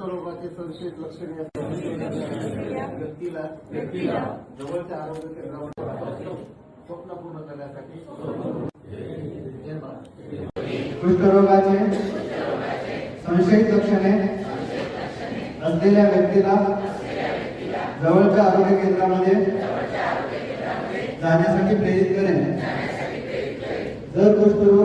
स्वरूपाचे संशयित लक्षणे व्यक्तीला व्यक्तीला जवळच्या आरोग्य केंद्रावर स्वप्न पूर्ण करण्यासाठी कुष्ठरोगाचे संशयित लक्षणे असलेल्या व्यक्तीला जवळच्या आरोग्य केंद्रामध्ये जाण्यासाठी प्रेरित करेल जर कुष्ठरोग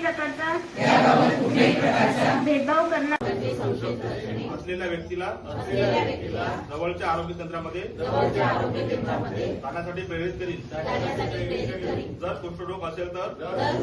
कुठल्याही प्रकारचा भेदभाव करणार असलेल्या व्यक्तीला जवळच्या आरोग्य केंद्रामध्ये जाण्यासाठी प्रेरित करील जर कुष्ठरोग असेल तर